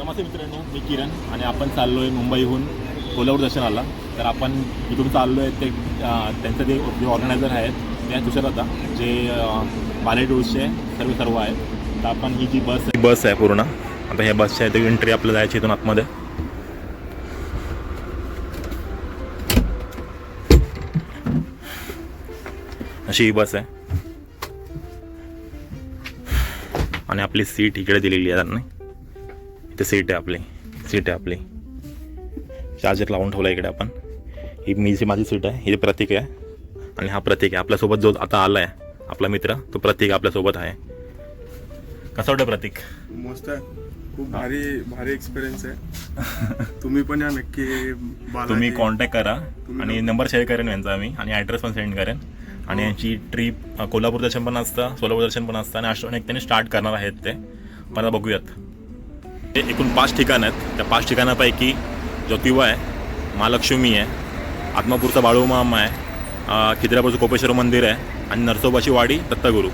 नमस्ते मित्रांनो मी किरण आणि आपण चाललो आहे मुंबईहून कोल्हापूर दर्शनाला. तर आपण इथून चाललो आहे ते त्यांचं जे जे ऑर्गनायझर आहेत ते तुषार होता जे बाले टूर्सचे सर्व सर्व आहेत. तर आपण ही जी बस आहे बस आहे पूर्ण. आता ह्या बसच्या इथे एंट्री आपल्याला जायची इथून आतमध्ये. अशी ही बस आहे. आणि आपली सीट इकडे दिलेली आहे त्यांनी. इथे सीट आहे आपली सीट आहे आपली. चार्जर लावून ठेवला इकडे आपण. ही मी जी माझी सीट आहे ही प्रतीक आहे. आणि हा प्रतीक आहे. आपल्यासोबत जो आता आला आहे आपला मित्र तो प्रतीक आपल्यासोबत आहे. कसं वाटतं प्रतीक? मस्त आहे. खूप भारी भारी एक्सपिरियन्स आहे. तुम्ही पण या नक्की तुम्ही कॉन्टॅक्ट करा. आणि नंबर शेअर करेन यांचा मी आणि ॲड्रेस पण सेंड करेन. आणि यांची ट्रिप कोल्हापूर दर्शन पण असतं सोलापूर दर्शन पण असतं. आणि अशा एक त्यांनी स्टार्ट करणार आहेत ते. आता बघूयात. हे एकूण पाच ठिकाणं आहेत. त्या पाच ठिकाणापैकी ज्योतिबा आहे महालक्ष्मी आहे आत्मापूरचा बाळूमामा आहे अं, खिद्रापूरचं कोपेश्वर मंदिर आहे आणि नरसोबाची वाडी दत्तगुरू.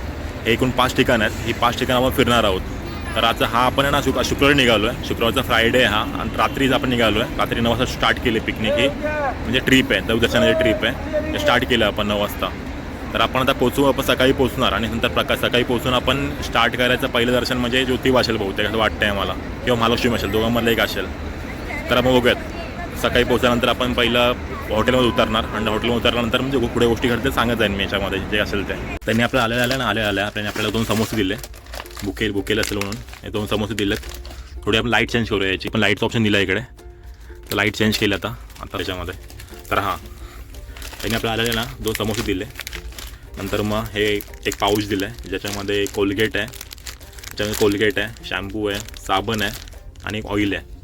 हे एकूण पाच ठिकाणं आहेत. ही पाच ठिकाणं आपण फिरणार आहोत. तर आज हा आपण ना शुक शुक्रवारी निघालो आहे शुक्रवारचा फ्रायडे हा आणि रात्रीच आपण निघालो आहे रात्री नऊ वाजता स्टार्ट केले पिकनिक ही. म्हणजे ट्रिप आहे. देवदर्शनाची ट्रिप आहे. ते स्टार्ट केलं आपण नऊ वाजता. तर आपण आता पोचू आपण सकाळी पोचणार आणि नंतर प्रकाश सकाळी पोचून आपण स्टार्ट करायचं पहिलं दर्शन म्हणजे ज्योतिबा असेल बहुतेक असं वाटतंय मला किंवा महालक्ष्मी असेल दोघांमधलं एक असेल. तर आपण बघूयात. सकाळी पोचल्यानंतर आपण पहिलं हॉटेलमध्ये उतरणार. आणि हॉटेलमध्ये उतरल्यानंतर म्हणजे पुढे गोष्टी घडतील सांगत जाईन मी याच्यामध्ये जे असेल ते. त्यांनी आपल्याला आल्या आल्या ना आल्या आल्या त्यांनी आपल्याला दोन समोसे दिले. बुकेल बुकेल असेल म्हणून. हे दोन समोसे दिलेत. थोडी आपण लाइट चेंज करूया याची. पण लाईटचं ऑप्शन दिलं इकडे. तर लाइट चेंज केलं आता. आता त्याच्यामध्ये तर हां. त्यांनी आपल्याला आलेले ना दोन समोसे दिले. नंतर मग हे एक पाऊच दिलं आहे ज्याच्यामध्ये कोलगेट आहे. त्याच्यामध्ये कोलगेट आहे शॅम्पू आहे साबण आहे आणि एक ऑइल आहे.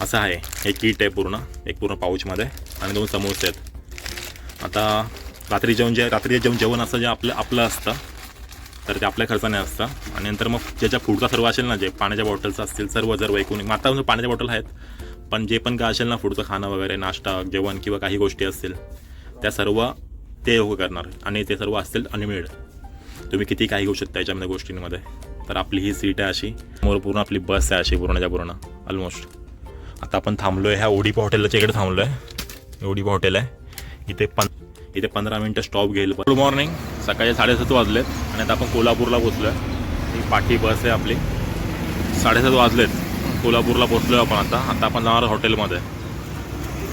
असं आहे. हे किट आहे पूर्ण एक पूर्ण पाऊचमध्ये. आणि दोन समोसे आहेत. आता रात्री जेवण जे रात्री जेवण जेवण असं जे आपलं आपलं असतं तर ते आपल्या खर्चाने असतं. आणि नंतर मग ज्याच्या पुढचा सर्व असेल ना जे पाण्याच्या बॉटल्स असतील सर्व जर एकूण मग आता पाण्याच्या बॉटल आहेत. पण जे पण काय असेल ना पुढचं खाणं वगैरे नाश्ता जेवण किंवा काही गोष्टी असतील त्या सर्व ते लोक करणार आणि ते सर्व असतील अनलिमिटेड तुम्ही किती काही घेऊ शकता याच्यामध्ये गोष्टींमध्ये. तर आपली ही सीट आहे अशी. समोर पूर्ण आपली बस आहे अशी पूर्णच्या पूर्ण. ऑलमोस्ट आता आपण थांबलो आहे ह्या ओडीपा हॉटेलच्या इकडे थांबलो आहे ओडीपा हॉटेल आहे. इथे पं इथे पंधरा मिनटं स्टॉप घेईल. गुड मॉर्निंग सकाळचे साडेसात वाजलेत. आणि आता आपण कोल्हापूरला पोचलो आहे ही पाठी बस आहे आपली. साडेसात वाजलेत. कोल्हापूरला पोचलो आहे आपण आता. आता आपण जाणार हॉटेलमध्ये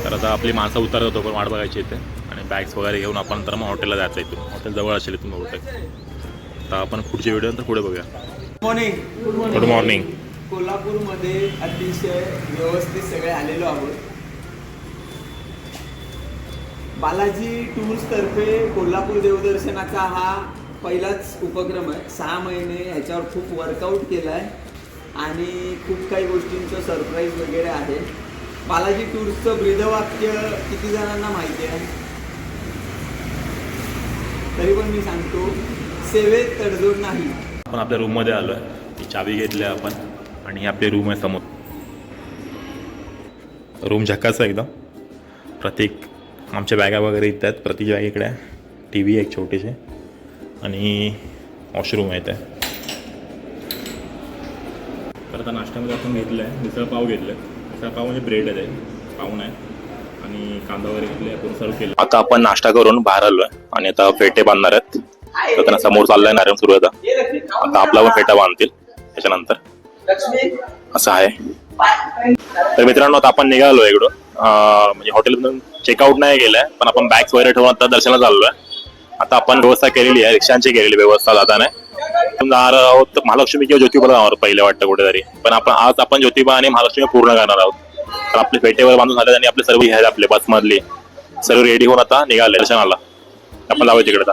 तर आता आपली माणसं उतरत होतो पण वाट बघायची इथे. बॅग्स वगैरे घेऊन आपण तर मग हॉटेलला जायचं इथून. हॉटेल जवळ असेल इथून बहुतेक. तर आपण पुढची व्हिडिओ नंतर पुढे बघूया. मॉर्निंग गुड मॉर्निंग कोल्हापूरमध्ये अतिशय व्यवस्थित सगळे आलेलो आहोत. बालाजी टूर्स तर्फे कोल्हापूर देवदर्शनाचा हा पहिलाच उपक्रम आहे. सहा महिने ह्याच्यावर खूप वर्कआउट केलं आहे आणि खूप काही गोष्टींचं सरप्राईज वगैरे आहे. बालाजी टूर्सचं ब्रीदवाक्य किती जणांना माहिती आहे? तरी पण मी सांगतो सेवेत तडजोड नाही. आपण आपल्या रूममध्ये आलो आहे ही चावी घेतली आहे आपण आणि ही आपली रूम आहे समोर. रूम झकास आहे एकदम. प्रतीक आमच्या बॅगा वगैरे इथं आहेत. प्रतीक बॅग इकडे आहे. टी व्ही एक छोटीशी. आणि वॉशरूम आहे त्या तर आता नाश्त्यामध्ये आपण घेतलं आहे मिसळ पाव घेतलं आहे मिसळ पाव म्हणजे ब्रेड आहे पाहुण आहे आणि कांदा वगैरे सर्व केलं. आता आपण नाश्ता करून बाहेर आलोय आणि आता फेटे बांधणार आहेत. तर त्यांना समोर चाललाय नारायण सुरू आता. आता आपला पण फेटा बांधतील त्याच्यानंतर. असं आहे. तर मित्रांनो आता आपण निघालो इकडून म्हणजे हॉटेलमधून चेकआउट नाही केलंय पण आपण बॅग्स वगैरे ठेवून आता दर्शनाला चाललोय. आता आपण व्यवस्था केलेली आहे रिक्षांची केलेली व्यवस्था जाताना जाणार आहोत महालक्ष्मी किंवा ज्योतिबाला जाणार पहिले वाटतं कुठेतरी. पण आपण आज आपण ज्योतिबा आणि महालक्ष्मी पूर्ण करणार आहोत. तर आपले फेटेवर बांधून झाले आणि आपले सर्व घ्यायला आपले बसमधली. सर्व रेडी होऊन आता निघाले दर्शनाला. आपण लावायचे इकडे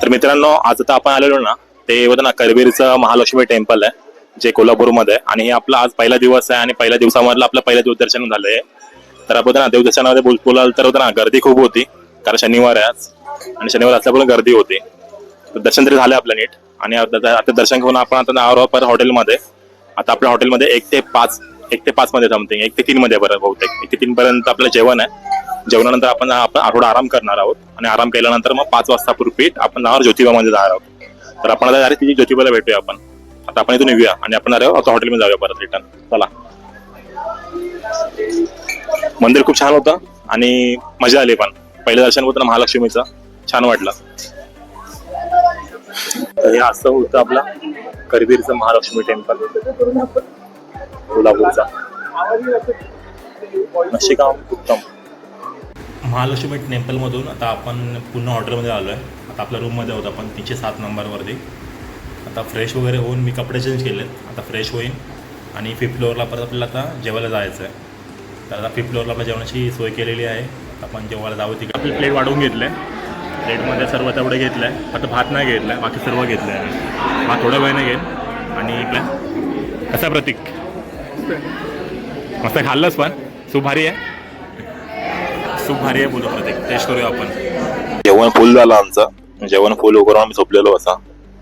तर मित्रांनो आज आता आपण आलेलो ना ते होतं ना करवीरचं महालक्ष्मी टेम्पल आहे जे कोल्हापूरमध्ये आहे. आणि हे आपला आज पहिला दिवस आहे आणि पहिल्या दिवसामधलं आपलं पहिलं देवदर्शन झालंय. तर आपण ना देवदर्शनामध्ये बोल बोलाल तर होतं ना गर्दी खूप होती कारण शनिवार आहे आज. आणि शनिवार असल्यामुळे गर्दी होती. दर्शन तरी झालं आपलं नीट. आणि आता दर्शन घेऊन आपण आता नावर आहोत परत हॉटेलमध्ये. आता आपल्या हॉटेलमध्ये एक ते पाच एक ते पाच मध्ये थांबते एक ते तीन मध्ये परत बहुतेक. एक ते तीन पर्यंत आपलं जेवण आहे. जेवणानंतर आपण आपण आठवडा आराम करणार आहोत. आणि आराम केल्यानंतर मग पाच वाजता पूर्वी आपण जाणार ज्योतिबामध्ये जाणार आहोत. तर आपण आता डायरेक्ट तिथे ज्योतिबाला भेटूया आपण. आता आपण इथून येऊया आणि आपण अरे आता हॉटेलमध्ये जाऊया परत रिटर्न चला. मंदिर खूप छान होतं आणि मजा आली पण. पहिलं दर्शन होतं ना महालक्ष्मीचं. छान वाटलं. तर हे असं होतं आपला करवीरचं महालक्ष्मी टेम्पल कोल्हापूरचा. नशिकाम उत्तम. महालक्ष्मी टेम्पलमधून आता आपण पुन्हा हॉटेलमध्ये आलो आहे आता आपल्या रूममध्ये आहोत आपण तीनशे सात नंबरवरती. आता फ्रेश वगैरे होऊन मी कपडे चेंज केले आता फ्रेश होईन. आणि फिफ्थ फ्लोअरला परत आपल्याला आता जेवायला जायचं आहे तर आता फिफ्थ फ्लोअरला आपल्या जेवणाची सोय केलेली आहे. आपण जेवायला जावं तिकडे. आपली प्लेट वाढवून घेतलं. आहे प्लेटमध्ये सर्व तेवढं घेतलं. आहे आता भात नाही घेतला. आहे बाकी सर्व घेतलं. आहे भात थोड्या वेळाने घेईन आणि इकडे कसा प्रतीक? मस्त खाल्लंच पण. सूप भारी आहे. सूप भारी आहे बोलू प्रतीक टेस्ट करूया आपण. जेवण फुल झालं आमचं. जेवण फुल करून आम्ही झोपलेलो असा.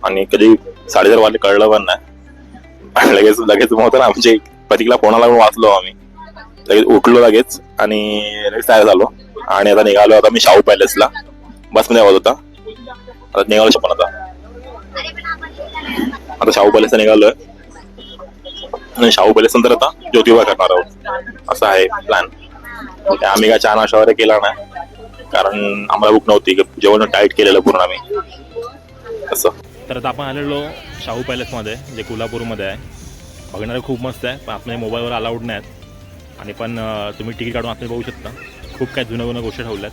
आणि कधी साडेचार वाजले कळलं पण नाही. लगेच लगेच मग होतं ना आमचे प्रतीकला फोनाला लागून वाचलो आम्ही. लगेच उठलो लगेच आणि लगेच तयार झालो. आणि आता निघालो आता मी शाहू पॅलेसला बसमध्ये आवाज होता. आता निघालो पण आता. आता शाहू पॅलेसला निघालोय. आणि शाहू पॅलेस नंतर आता ज्योतिबा करणार आहोत. असा आहे प्लॅन आम्ही काय चहा नाश्ता वगैरे केला नाही. कारण आम्हाला भूक नव्हती जेवण टाईट केलेलं पूर्ण आम्ही. असं. तर आता आपण आलेलो शाहू पॅलेसमध्ये जे कोल्हापूरमध्ये आहे. बघणारे खूप मस्त आहे पण आपल्या मोबाईलवर अलाउड नाही आहेत आणि पण तुम्ही तिकीट काढून आपण बघू शकता. खूप काही जुन्या जुन्या गोष्टी ठेवल्यात.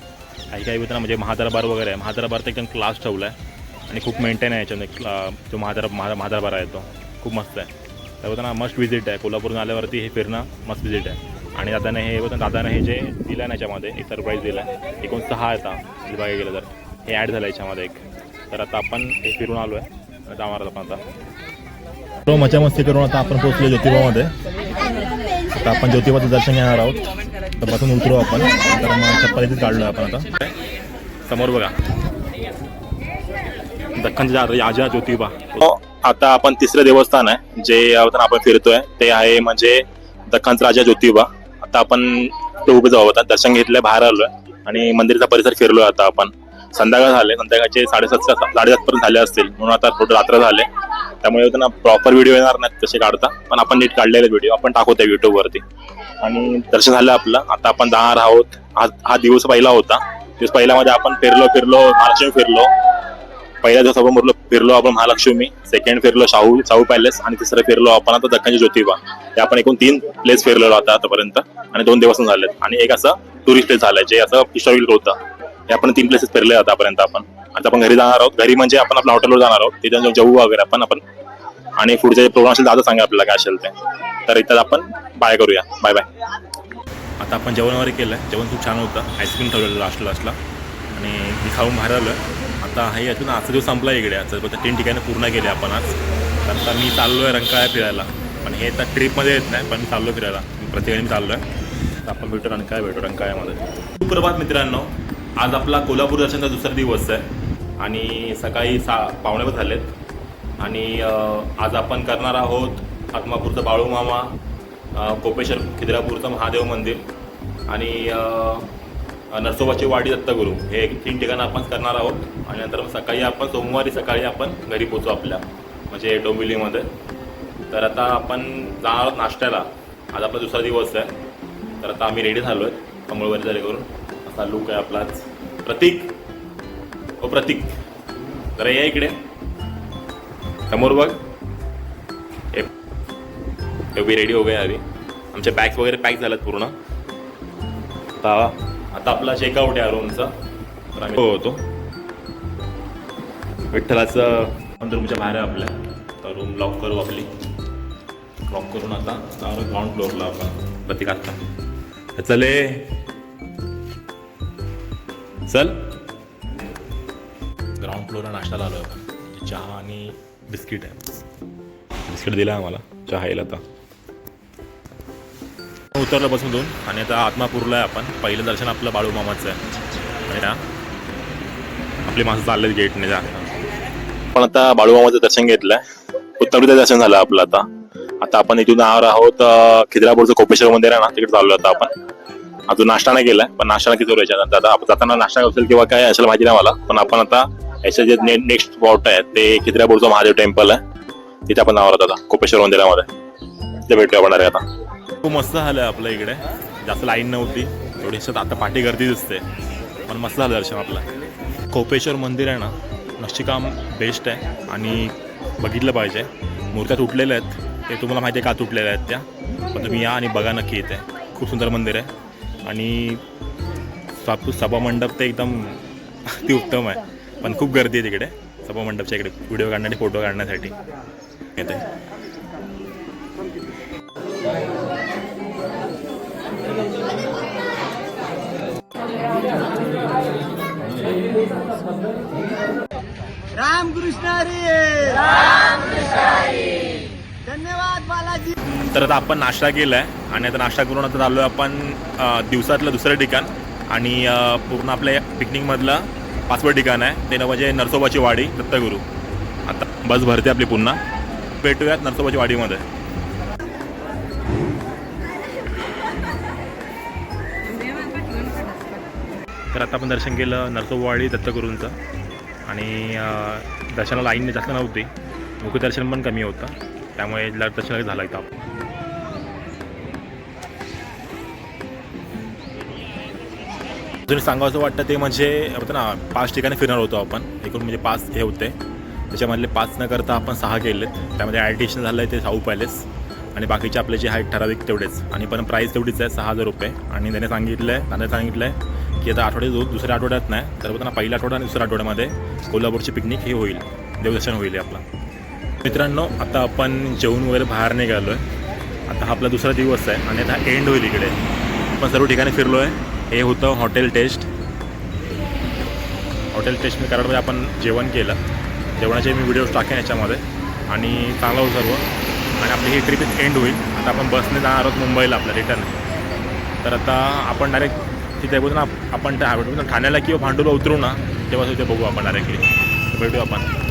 काही काही मित्रांना म्हणजे महादरबार वगैरे आहे. महादरबार तर एकदम क्लास ठेवला आहे आणि खूप मेंटेन आहे याच्यामध्ये क्ला- जो महादर महा महादरबार आहे तो. खूप मस्त आहे. तर होतं ना मस्ट विजिट आहे. कोल्हापूरून आल्यावरती हे फिरणं मस्त विजिट आहे. आणि दादाने हे होतं दादाने हे जे दिलं आहे ना याच्यामध्ये एक सरप्राईज दिलं आहे एकूण सहा येतात म्हणजे बघायला गेलं तर. हे ॲड झालं याच्यामध्ये एक. तर आता आपण हे फिरून आलो आहे जाणार आपण आता. तो मजा मस्ती करून आता आपण पोहोचलो ज्योतिबामध्ये. आता आपण ज्योतिबाचं दर्शन घेणार आहोत. तर बसून उतरू आपण. तर मग चप्पल इथेच काढलो आपण आता. समोर बघा. दख्खनच्या राजा ज्योतिबा. आता आपण तिसरं देवस्थान आहे जे यावरून आपण फिरतोय ते आहे म्हणजे दख्खनचा राजा ज्योतिबा. आता आपण तो उभे जाऊ होता दर्शन घेतलंय बाहेर आलोय आणि मंदिराचा परिसर फिरलोय आता आपण. संध्याकाळ झाले संध्याकाळचे साडेसात साडेसात पर्यंत झाले असतील म्हणून आता थोडं रात्र झाले. त्यामुळे त्यांना प्रॉपर व्हिडिओ येणार नाहीत तसे काढता पण आपण नीट काढलेले व्हिडिओ आपण टाकू त्या युट्यूबवरती आणि दर्शन झालं आपलं आता आपण जाणार आहोत. हा हा दिवस पहिला होता. दिवस पहिल्यामध्ये आपण फिरलो फिरलो महालक्ष्मी फिरलो. पहिल्या दिवस आपण फिरलो फिरलो आपण महालक्ष्मी सेकंड फिरलो शाहू शाहू पॅलेस आणि तिसरं फिरलो आपण आता दख्खनची ज्योतिबा. हे आपण एकूण तीन प्लेस फिरलेलो आता आतापर्यंत आणि दोन दिवस झालेत. आणि एक असं टुरिस्ट प्लेस झालंय जे असं हिस्टॉरिकल होतं. हे आपण तीन प्लेसेस फिरले आतापर्यंत आपण. आता आपण घरी जाणार आहोत. घरी म्हणजे आपण आपल्या हॉटेलवर जाणार आहोत. तिथे जाऊन जेवू वगैरे आपण आपण. आणि पुढचे प्रोग्राम असेल दादा सांगा आपल्याला काय असेल ते. तर इथं आपण बाय करूया. बाय बाय आता आपण जेवण वगैरे केलं जेवण खूप छान होतं. आईस्क्रीम ठेवलेलं लास्ट लास्टला आणि मी खाऊन बाहेर आलं आता हे अजून आजचा दिवस संपला इकडे. आजचं फक्त तीन ठिकाणं पूर्ण केले आपण आज. तर आता मी चाललो आहे रंकाळ्या फिरायला. पण हे तर ट्रिपमध्ये येत नाही पण मी चाललो फिरायला. प्रत्येकाने मी चाललो आहे तर आपण भेटू रंकाळ्या भेटू रंकाळ्यामध्ये. सुप्रभात मित्रांनो. आज आपला कोल्हापूर दर्शनचा दुसरा दिवस आहे. आणि सकाळी सा पावणे झालेत. आणि आज आपण करणार आहोत आत्मापूरचं बाळूमामा कोपेश्वर खिद्रापूरचं महादेव मंदिर. आणि नरसोबाची वाडी दत्तगुरू. हे एक तीन ठिकाणं आपण करणार आहोत. आणि नंतर मग सकाळी आपण सोमवारी सकाळी आपण घरी पोचू आपल्या म्हणजे डोंबिवलीमध्ये. तर आता आपण जाणार आहोत नाश्त्याला. आज आपला दुसरा दिवस आहे. तर आता आम्ही रेडी झालो आहे अंघोळ वगैरे करून. असा लुक आहे आपला प्रतीक. हो प्रतीक. जरा या इकडे. समोर बघ. हे रेडी हो गए अभी आमचे बॅग्स वगैरे पॅक झाल्यात पूर्ण. आता आता आपला चेकआउट आहे रूमचा तर आम्ही हो होतो. विठ्ठलाचं रूमच्या म्हणजे बाहेर आहे आपल्या. तर रूम लॉक करू आपली. लॉक करून आता ग्राउंड फ्लोअरला आपण. प्रतीक आता तर चले चल. ग्राउंड फ्लोअरला नाश्ताला आलो आपण चहा आणि बिस्किट आहे. बिस्किट दिलं आम्हाला. चहा येईल आता. उतरलं बसून आणि आता आत्मापूरला आहे आपण. पहिलं दर्शन आपलं बाळूमामाचं आहे. आणि ना आपली माणसं चाललेत गेटने जा. पण आता बाळूमामाचं दर्शन घेतलंय. उत्तरचं दर्शन झालं आपलं आता. आता आपण इथून जाणार आहोत खिद्रापूरचं कोपेश्वर मंदिर आहे ना तिकडे चाललो आता आपण. अजून नाश्ता नाही केलाय पण नाश्ता नक्की करू याच्यानंतर? आता जाताना नाश्ता असेल किंवा काय असेल माहिती नाही मला पण आपण आता याचे जे नेक्स्ट स्पॉट आहे ते खिद्रापूरचं महादेव टेम्पल आहे. तिथे आपण आहोत आता कोपेश्वर मंदिरामध्ये. तिथे भेटूया आपण आता. खूप मस्त झालं आपल्या इकडे. जास्त लाईन नव्हती. थोडीशी आता पाठी गर्दी दिसते पण मस्त झालं दर्शन आपलं. कोपेश्वर मंदिर आहे ना नक्षीकाम बेस्ट आहे. आणि बघितलं पाहिजे. मूर्त्या तुटलेल्या आहेत. ते तुम्हाला माहिती आहे का तुटलेल्या आहेत त्या? पण तुम्ही या आणि बघा नक्की येते खूप सुंदर मंदिर आहे. आणि साप सभामंडप ते एकदम अतिउत्तम आहे. पण खूप गर्दी आहे तिकडे. सभामंडपच्या इकडे. व्हिडिओ काढण्यासाठी फोटो काढण्यासाठी. येते रामकृष्ण हरी! धन्यवाद बालाजी! तर आता आपण नाश्ता केला आहे आणि आता नाश्ता करून आता चाललो आहे आपण दिवसातलं दुसरं ठिकाण. आणि पूर्ण आपल्या पिकनिकमधलं पाचवं ठिकाण आहे. ते म्हणजे नरसोबाची वाडी दत्तगुरू. आता बस भरते आपली पुन्हा. भेटूयात नरसोबाची वाडीमध्ये. तर आता आपण दर्शन केलं नरसोबावाडी दत्तगुरूंचं. आणि दर्शनाला लाईन जास्त नव्हती. मुखदर्शन पण कमी होतं. त्यामुळे दर्शन लगेच झालं इथं. आपण अजून सांगावं वाटतं ते म्हणजे होतं ना पाच ठिकाणी फिरणार होतो आपण. एकूण म्हणजे पाच हे होते. त्याच्यामधले पाच न करता आपण सहा केलेत. त्यामध्ये ॲडिशन झालं आहे ते साऊ पॅलेस. आणि बाकीचे आपले जे आहेत ठराविक तेवढेच. आणि पण प्राईस तेवढीच आहे सहा हजार रुपये. आणि त्याने सांगितलं आहे त्याने सांगितलं आहे की आता आठवडे दो दुसऱ्या आठवड्यात नाही. तर ना पहिल्या आठवडा आणि दुसऱ्या आठवड्यामध्ये. कोल्हापूरची पिकनिक हे होईल. देवदर्शन होईल आपला आपलं. मित्रांनो आता आपण जेवण वगैरे बाहेर निघालो आहे आता हा आपला दुसरा दिवस आहे आणि आता एंड होईल इकडे. आपण सर्व ठिकाणी फिरलो आहे हे होतं हॉटेल टेस्ट. हॉटेल टेस्ट मी कराडमध्ये आपण जेवण केलं. जेवणाचे मी व्हिडिओज टाकेन याच्यामध्ये. आणि चांगलं होतं सर्व. आणि आपली ही ट्रिप एंड होईल. आता आपण बसने जाणार आहोत मुंबईला आपल्या रिटर्न तर आता आपण डायरेक्ट तिथे बोलतो ना आपण त्या ठाण्याला किंवा भांडूला उतरू ना. तेव्हा तिथे बघू आपण डायरेक्टली भेटू आपण.